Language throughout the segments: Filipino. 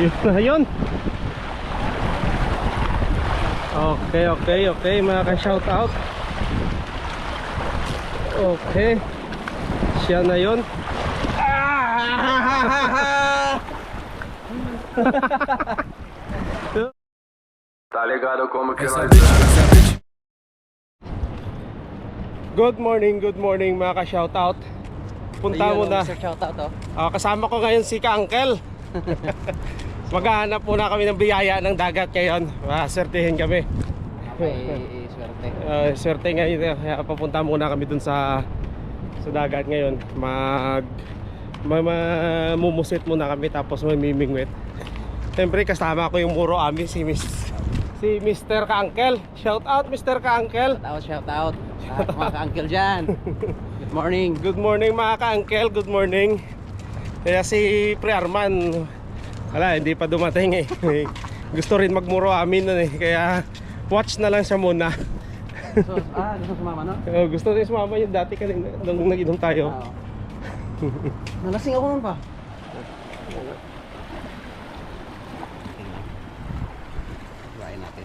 Yun na yun. Okay, okay, okay. Mga ka-shout out. Okay. Siya na yun. Tá ligado como que nós Good morning, good morning mga ka-shout out. Punta muna. Sir, shout out oh. Ah, kasama ko ngayon si Ka-Uncle. Maghahanap muna kami ng biyaya ng dagat ngayon. Masertihin kami. May swerte. Uh, swerte ngayon. eh. Kaya papunta muna kami dun sa sa dagat ngayon. Mag ma- mamumusit muna kami tapos mamimingwit. Siyempre kasama ko yung muro ami si Miss si Mr. Ka-Uncle. Shout out Mr. Ka-Uncle. Shout out, shout out. Sa mga ka-uncle dyan. Good morning. Good morning mga ka-uncle, good morning. Kaya si Pre Arman, wala, hindi pa dumating eh. Gusto rin magmuro amin nun eh. Kaya watch na lang siya muna. So, ah, gusto sumama no? Oh, gusto rin sumama yung dati kanina nung nag-inom tayo. Oo. Nalasing ako nun pa. Try natin.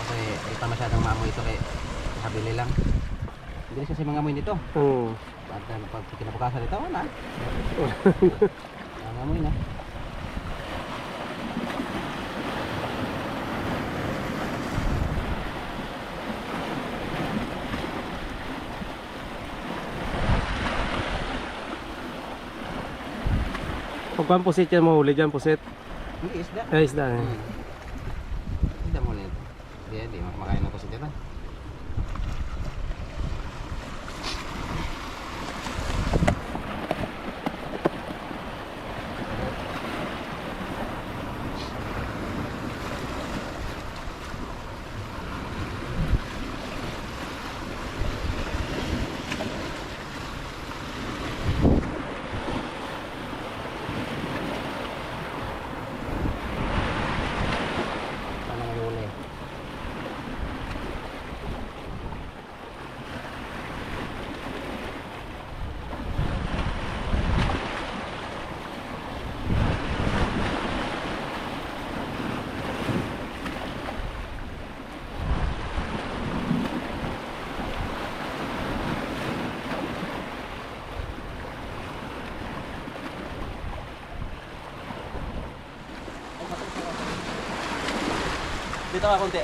Kasi hindi pa masyadong maamoy ito kaya nakabili lang. Hindi kasi mga amoy nito. Hmm. Pag, pag kinabukasan ito, wala. Ang amoy na. Pag pang pusit yan, mahuli dyan, pusit. Hindi, isda. Ay, isda eh. Hmm. Isda mo ulit. Hindi, hindi. Makain ako sa dyan. Paano mo huli? Dito ka konti.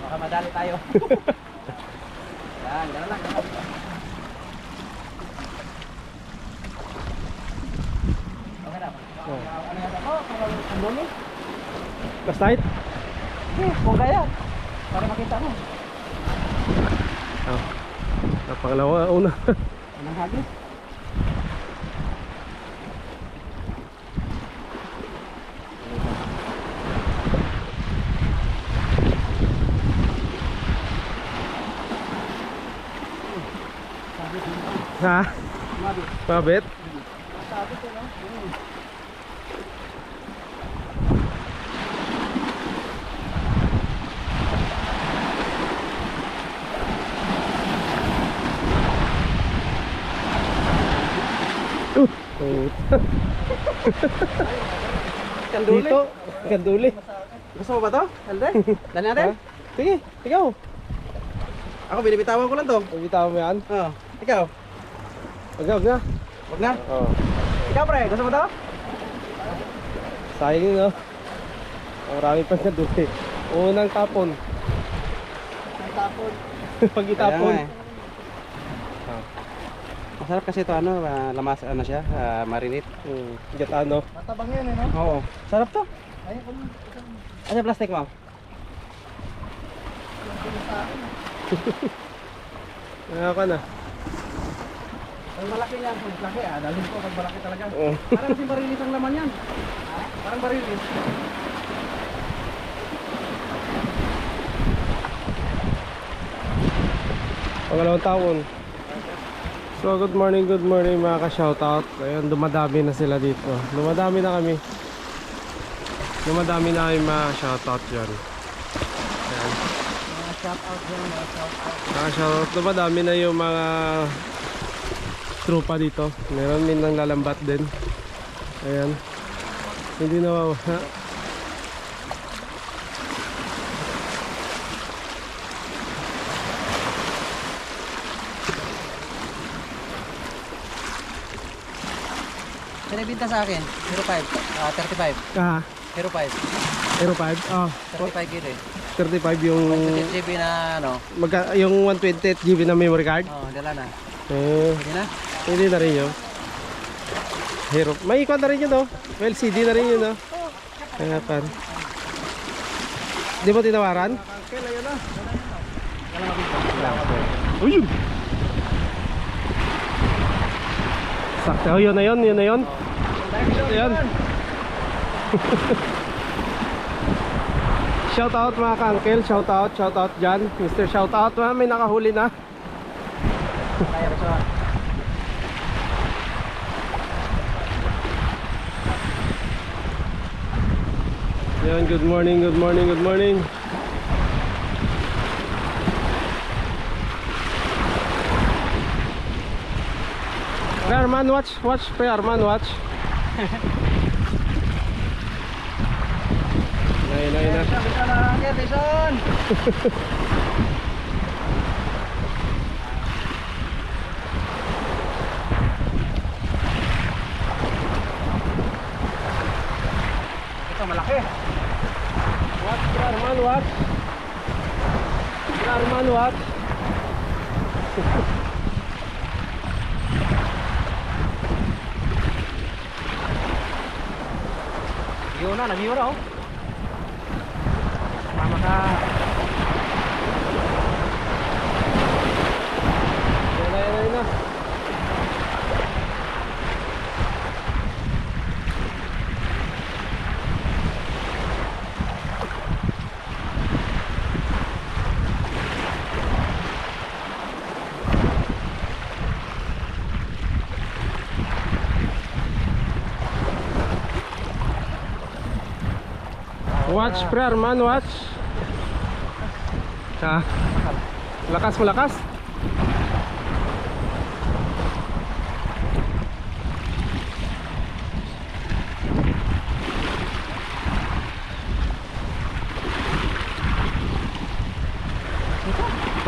Baka madali tayo. Yan, gano'n lang. Gano'n. Okay na. Oh. Ano yan ako? Ang dumi? Last night? Eh, kung kaya. Para makita mo. Oh. Napangalawa, una. Anong hagis? Ha? Mabi. Mabit? Hmm. Uh. Kanduli. Dito, kanduli. Gusto mo ba to? Alde? Dali natin? Sige, ikaw. Ako binibitawan ko lang to. Pagbitawan mo yan. Oo. Ikaw? Wag na, wag na. Wag na. Oh. Ikaw pre, gusto mo to? Sayang yun, no? Marami pang kanduli. Unang tapon. Ang tapon. Pag itapon. Kaya nga eh. Masarap kasi ito ano, ah, lamas ano siya, uh, marinate. Hmm. Gatano. Matabang yan eh, no? Oo. Sarap to. Ayun ko Ano plastic mo? Ka na. Ang malaki yan, pag laki ah, dalhin ko pag malaki talaga. Oh. Parang si barilis ang laman yan. Ha? Parang barilis. Pangalawang taon. So good morning, good morning mga ka-shoutout. Ayun, dumadami na sila dito. Dumadami na kami. Dumadami na kami mga shoutout dyan. Ayan. Mga shout out dyan, mga shout out. Mga shoutout na madami na yung mga trupa dito. Meron din ng lalambat din. Ayan. Hindi nawawala. Sinibinta sa akin, 05, ah 35, Ah, 05, Aero 5. Ah, 35 kilo eh. 35 yung 128 GB na ano, magka, yung 128 GB na memory card. oh, dala na. Eh, Hindi na? pwede na rin yun. Hero. May ikot na rin yun, no? Well, CD na rin yun, no? Kaya pan. Di mo tinawaran? Uy! Sakto, oh, yun na yun, yun na yun. Ayan. shout out mga ka-uncle, shout out, shout out dyan. Mr. Shout out, ah, may nakahuli na. Kaya ba siya? Yan, good morning, good morning, good morning. Pre Arman, watch, watch, Pre Arman, watch. Ayun, ayun na. Bisa na, ya, Bison! Ito, malaki. Pre Arman. Pre Arman, watch. Yun na, nag-iwan na oh. Mama ka. Ayun na, na. Watch, pre Arman, watch. Ah. Lakas mo, lakas.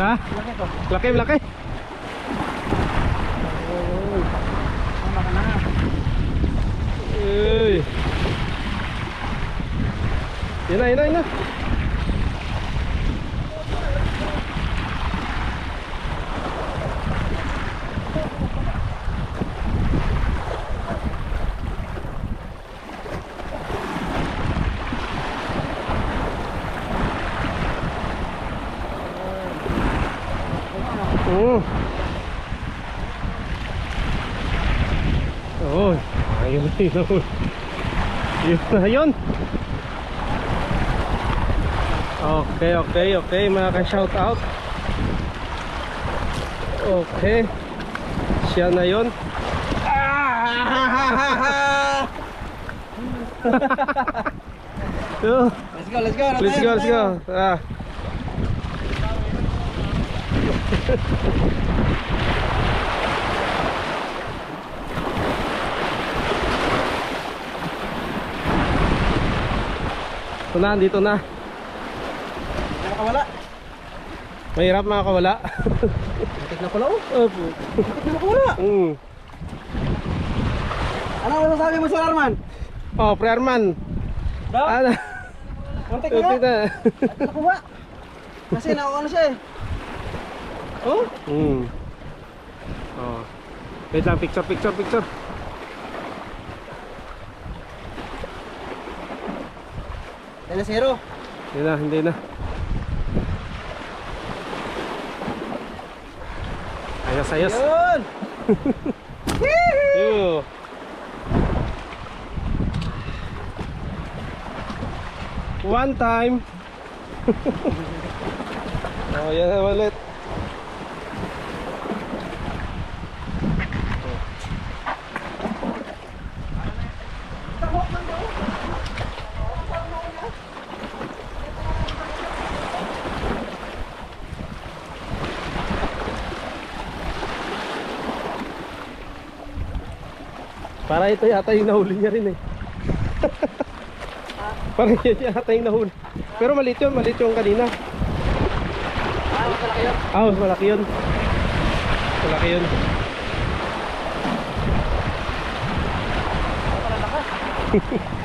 Ha? Laki. Laki, laki. Mama ka na. Uy. Yun na, yun na, yun na. Oo. Oh, ayun na yun. Yun na yun. Okay, okay, okay mga ka-shout out. Okay. Siya na yun. Oh, Let's go, let's go. let's go, let's go. Ah. Ito na, dito na. Nakawala. Mahirap mga kawala. Muntik na pala oh. Opo. Muntik na nakawala. Mm. Ano ang masasabi mo Sir Arman? Oh, Pre Arman. Daw? Ano? Muntik na nga. na. Nakuha. Kasi nakuha siya eh. Oh? Mm. Oh. Wait lang, picture, picture, picture. Yan na zero. Hindi na, hindi na. Ayos, ayos. Yun! One time. oh, yan ulit. Para ito yata yung nahuli niya rin eh. Parang yan yata yung nahuli. Pero maliit yun, maliit yung kanina. Ah, mas malaki yun. Ah, mas malaki yun. Malaki yun. Pala lakas?